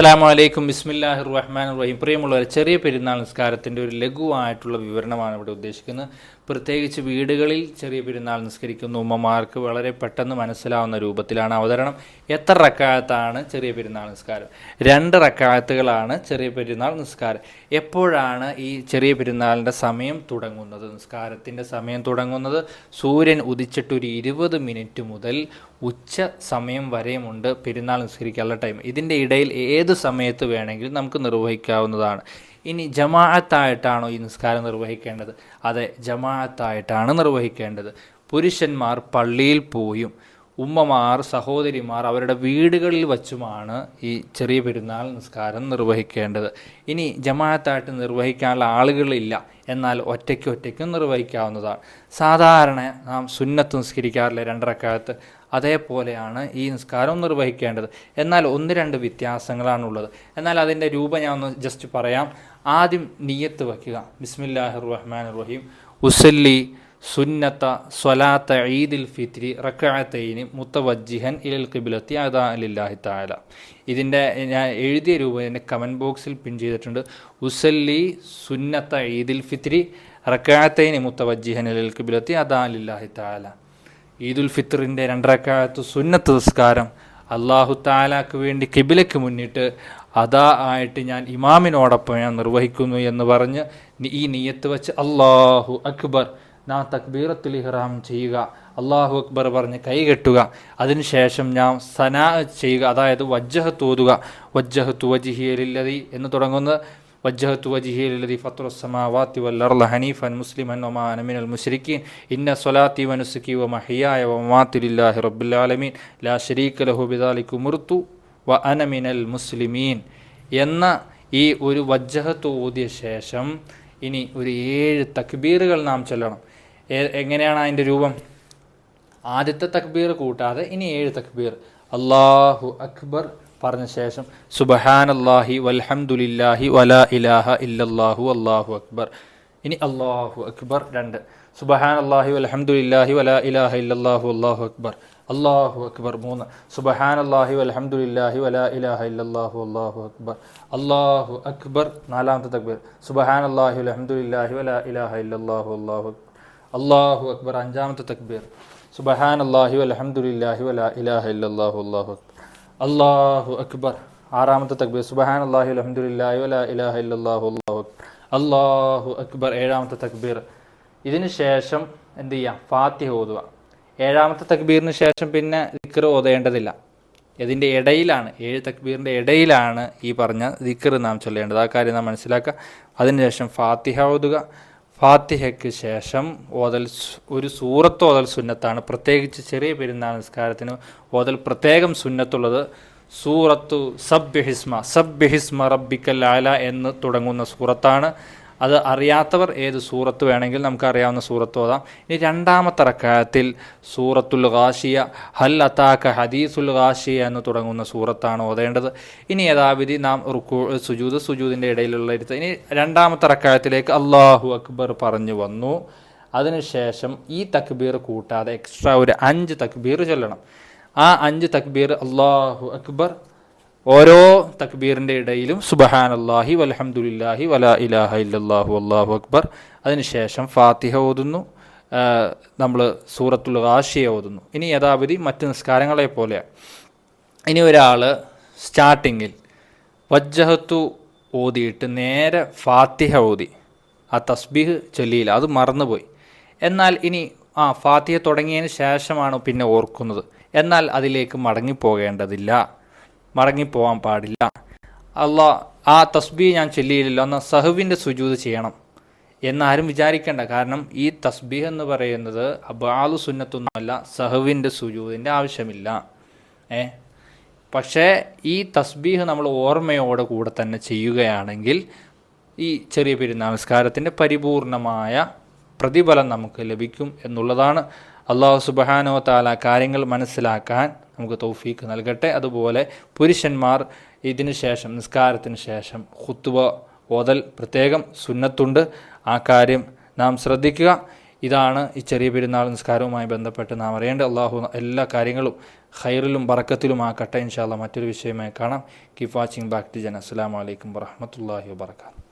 അസ്സലാമു വലൈക്കും ബിസ്മില്ലാഹിർ റഹ്മാൻ റഹീം. പ്രിയമുള്ളവർ ചെറിയ പെരുന്നാൾ നിസ്കാരത്തിന്റെ ഒരു ലഘുവായിട്ടുള്ള വിവരണമാണ് ഇവിടെ ഉദ്ദേശിക്കുന്നത്. പ്രത്യേകിച്ച് വീടുകളിൽ ചെറിയ പെരുന്നാൾ നിസ്കരിക്കുന്ന. ഉമ്മമാർക്ക് വളരെ പെട്ടെന്ന് മനസ്സിലാവുന്ന രൂപത്തിലാണ് അവതരണം. എത്ര റക്കായത്താണ് ചെറിയ പെരുന്നാൾ നിസ്കാരം? രണ്ട് റക്കായത്തുകളാണ് ചെറിയ പെരുന്നാൾ നിസ്കാരം. എപ്പോഴാണ് ഈ ചെറിയ പെരുന്നാളിന്റെ സമയം തുടങ്ങുന്നത്? നിസ്കാരത്തിന്റെ സമയം തുടങ്ങുന്നത് സൂര്യൻ ഉദിച്ചിട്ടൊരു ഇരുപത് മിനിറ്റ് മുതൽ ഉച്ച സമയം വരെയുമുണ്ട് പെരുന്നാൾ നിസ്കരിക്കാനുള്ള ടൈം. ഇതിന്റെ ഇടയിൽ ഏത് സമയത്ത് വേണമെങ്കിലും നമുക്ക് നിർവഹിക്കാവുന്നതാണ്. ഇനി ജമാഅത്തായിട്ടാണോ ഈ നിസ്കാരം നിർവഹിക്കേണ്ടത്? അതെ ജമാഅത്തായിട്ടാണ് നിർവഹിക്കേണ്ടത്. പുരുഷന്മാർ പള്ളിയിൽ പോയും. ഉമ്മമാർ സഹോദരിമാർ അവരുടെ വീടുകളിൽ വച്ചുമാണ് ഈ ചെറിയ പെരുന്നാൾ നിസ്കാരം നിർവഹിക്കേണ്ടത്. ഇനി ജമാഅത്തായിട്ട് നിർവഹിക്കാനുള്ള ആളുകളില്ല. എന്നാൽ ഒറ്റയ്ക്ക് ഒറ്റയ്ക്കും നിർവഹിക്കാവുന്നതാണ്. സാധാരണ നാം സുന്നത്ത് നിസ്കരിക്കാറില്ല രണ്ടരക്കാലത്ത്? അതേപോലെയാണ് ഈ നിസ്കാരം നിർവഹിക്കേണ്ടത്. എന്നാൽ ഒന്ന് രണ്ട് വ്യത്യാസങ്ങളാണുള്ളത്. എന്നാൽ അതിന്റെ രൂപം ഞാൻ ഒന്ന് ജസ്റ്റ് പറയാം. ആദ്യം നീയത്ത് വയ്ക്കുക. ബിസ്മില്ലാഹിർ റഹ്മാൻ റഹീം. ഉസല്ലി സുന്നത്ത സ്വലാത്ത ഈദുൽ ഫിത്രി റക്കാത്തൈനി മുത്തവജ്ജിഹൻ ഇലൽ കിബിലത്തി അതാ അലില്ലാഹി താല ഇതിന്റെ ഞാൻ എഴുതിയ രൂപം എന്റെ കമന്റ് ബോക്സിൽ പിൻ ചെയ്തിട്ടുണ്ട്. ഉസല്ലി സുന്നത്ത ഈദുൽ ഫിത്രി റക്കാത്തൈനി മുത്തവജ്ജിഹൻ ഇലൽ കിബിലത്തി അതാ അലില്ലാഹി താല ഈദുൽ ഫിത്രിന്റെ രണ്ടരക്കാലത്ത് സുന്നത്ത് നിസ്കാരം അള്ളാഹു താലാക്ക് വേണ്ടി കിബിലയ്ക്ക് മുന്നിട്ട് അതാ ആയിട്ട് ഞാൻ ഇമാമിനോടൊപ്പം ഞാൻ നിർവഹിക്കുന്നു എന്ന് പറഞ്ഞ് ഈ നീയത്ത് വെച്ച് അള്ളാഹു അക്ബർ നാം തക്ബീറത്തുൽ ഇഹ്റാം ചെയ്യുക. അള്ളാഹു അക്ബർ പറഞ്ഞ് കൈകെട്ടുക അതിനുശേഷം നാം സന ചെയ്യുക. അതായത് വജ്ജഹത്ത് ഓതുക. വജ്ജഹത്ത് വജിഹിയലില്ലതി എന്ന് തുടങ്ങുന്നത് വജ്ജഹത്ത് വജിഹിയലില്ലതി ഫത്തുറസ്സമാവാത്തി വല്ലർ ഹനീഫൻ മുസ്ലിമൻ അൽ മുഷരിക്കീൻ ഇന്ന സൊലാത്തി വനുസുക്കി വ മഹിയായ വമാത്തിലില്ലാഹി റബ്ബുലാലമീൻ ലാ ഷരീഖ് ലഹു കുമുർത്തു മുർത്തു വ അനമിനൽ മുസ്ലിമീൻ. എന്ന ഈ ഒരു വജ്ജഹത്ത് ഓതിയ ശേഷം ഇനി ഒരു ഏഴ് തക്ബീറുകൾ നാം ചൊല്ലണം. എങ്ങനെയാണ് അതിന്റെ രൂപം? ആദ്യത്തെ തക്ബീർ കൂട്ടാതെ ഇനി ഏഴ് തക്ബീർ. അള്ളാഹു അക്ബർ പറഞ്ഞ ശേഷം സുബഹാൻ അള്ളാഹി വൽഹംദുലില്ലാഹി വലാ ഇലാഹ ഇല്ലല്ലാഹു അള്ളാഹു അക്ബർ. ഇനി അള്ളാഹു അക്ബർ രണ്ട്. സുബഹാനല്ലാഹി വൽഹംദുലില്ലാഹി വലാ ഇലാഹ ഇല്ലല്ലാഹു അല്ലാഹു അക്ബർ. അള്ളാഹു അക്ബർ മൂന്ന്. സുബഹാനല്ലാഹി വൽഹംദുലില്ലാഹി വലാ ഇലാഹ ഇല്ലല്ലാഹു അല്ലാഹു അക്ബർ. അള്ളാഹു അക്ബർ നാലാമത്തെ തക്ബീർ. സുബഹാനല്ലാഹി വൽഹംദുലില്ലാഹി വലാ ഇലാഹ അല്ലാഹു അക്ബർ. അള്ളാഹു അക്ബർ അഞ്ചാമത്തെ തക്ബീർ. സുബഹാൻ അള്ളാഹി അലഹമുല്ലാഹി വല ഇലാഹ ഇല്ലല്ലാഹു അല്ലാഹു അക്ബർ. അള്ളാഹു അക്ബർ ആറാമത്തെ തക്ബീർ. സുബഹാൻ അള്ളാഹി അലഹമുല്ലാഹി വല ഇലാഹ ഇല്ലല്ലാഹു അല്ലാഹു അക്ബർ. അള്ളാഹു അക്ബർ ഏഴാമത്തെ തക്ബീർ. ഇതിന് ശേഷം എന്ത് ചെയ്യാം? ഫാത്തിഹ ഓതുക. ഏഴാമത്തെ തക്ബീറിന് ശേഷം പിന്നെ ദിക്കർ ഓതേണ്ടതില്ല. ഇതിന്റെ ഇടയിലാണ് ഏഴ് തക്ബീറിന്റെ ഇടയിലാണ് ഈ പറഞ്ഞ ദിക്കർ നാം ചൊല്ലേണ്ടത്. ആ കാര്യം നാം മനസ്സിലാക്കുക. അതിനുശേഷം ഫാത്തിഹ ഓതുക. ഫാത്തിഹയ്ക്ക് ശേഷം ഓതൽ ഒരു സൂറത്ത് ഓതൽ സുന്നത്താണ്. പ്രത്യേകിച്ച് ചെറിയ പെരുന്നാൾ നിസ്കാരത്തിന് ഓതൽ പ്രത്യേകം സുന്നത്തുള്ളത്. സൂറത്തു സബ്ബിഹിസ്മ സബ്ബിഹിസ്മ റബ്ബിക്കൽ ആല എന്ന് തുടങ്ങുന്ന സൂറത്താണ്. അത് അറിയാത്തവർ ഏത് സൂറത്ത് വേണമെങ്കിൽ നമുക്കറിയാവുന്ന സൂറത്ത് ഓതാം. ഇനി രണ്ടാമത്തെ റക്കായത്തിൽ സൂറത്തുൽ ഗാഷിയ ഹൽ അത്താക്ക ഹദീസുൽ ഗാഷിയ എന്ന് തുടങ്ങുന്ന സൂറത്താണ് ഓതേണ്ടത്. ഇനി യഥാവിധി നാം റുക്കു സുജൂദ് സുജൂദിന്റെ ഇടയിലുള്ള ഇരുത്ത്. ഇനി രണ്ടാമത്തെ റക്കായത്തിലേക്ക് അള്ളാഹു അക്ബർ പറഞ്ഞു വന്നു. അതിനുശേഷം ഈ തക്ബീർ കൂട്ടാതെ എക്സ്ട്രാ ഒരു അഞ്ച് തക്ബീർ ചൊല്ലണം. ആ അഞ്ച് തക്ബീർ അള്ളാഹു അക്ബർ ഓരോ തക്ബീറിന്റെ ഇടയിലും സുബഹാൻ അള്ളാഹി വലഹമുല്ലാഹി വലാ ഇലാഹ ഇല്ലാഹു അള്ളാഹു അക്ബർ. അതിനുശേഷം ഫാത്തിഹ ഓതുന്നു. നമ്മൾ സൂറത്തുൽ ഗാഷിയ ഓതുന്നു. ഇനി യഥാവിധി മറ്റ് നിസ്കാരങ്ങളെ പോലെയാണ് ഇനി ഒരാൾ സ്റ്റാർട്ടിങ്ങിൽ വജ്ജഹത്തു ഓതിയിട്ട് നേരെ ഫാത്തിഹ ഓതി. ആ തസ്ബീഹ് ചൊല്ലിയില്ല. അത് മറന്നുപോയി. എന്നാൽ ഇനി ആ ഫാത്തിഹ തുടങ്ങിയതിന് ശേഷമാണ് പിന്നെ ഓർക്കുന്നത്. എന്നാൽ അതിലേക്ക് മടങ്ങിപ്പോകേണ്ടതില്ല. മടങ്ങിപ്പോകാൻ പാടില്ല. അള്ളാ ആ തസ്ബി ഞാൻ ചൊല്ലിയില്ലല്ലോ എന്നാൽ സഹുവിന്റെ സുജൂത് ചെയ്യണം എന്നാരും വിചാരിക്കേണ്ട. കാരണം ഈ തസ്ബീഹ് എന്ന് പറയുന്നത് അബാലു സുന്നത്തൊന്നുമല്ല സഹുവിന്റെ സുജൂതിന്റെ ആവശ്യമില്ല. ഏ? പക്ഷേ ഈ തസ്ബീഹ് നമ്മൾ ഓർമ്മയോടെ കൂടെ തന്നെ ചെയ്യുകയാണെങ്കിൽ ഈ ചെറിയ പെരുന്നാമസ്കാരത്തിന്റെ പരിപൂർണമായ പ്രതിഫലം നമുക്ക് ലഭിക്കും എന്നുള്ളതാണ് അള്ളാഹു സുബഹാനോ താല കാര്യങ്ങൾ മനസ്സിലാക്കാൻ നമുക്ക് തൗഫീക്ക് നൽകട്ടെ. അതുപോലെ പുരുഷന്മാർ ഇതിനു ശേഷം നിസ്കാരത്തിന് ശേഷം ഹുത്തുവ ഓതൽ പ്രത്യേകം സുന്നത്തുണ്ട്. ആ കാര്യം നാം ശ്രദ്ധിക്കുക. ഇതാണ് ഈ ചെറിയ പെരുന്നാൾ നിസ്കാരവുമായി ബന്ധപ്പെട്ട് നാം അറിയേണ്ട അള്ളാഹു എല്ലാ കാര്യങ്ങളും ഹൈറിലും ബറക്കത്തിലും ആക്കട്ടെ. ഇൻഷാല്ല മറ്റൊരു വിഷയമായി കാണാം. കീപ് വാച്ചിങ് ബാക്ക് ടു ജന അസ്സാം വലൈക്കും വറഹമത്തല്ലാഹി വാബർക്കാത്തു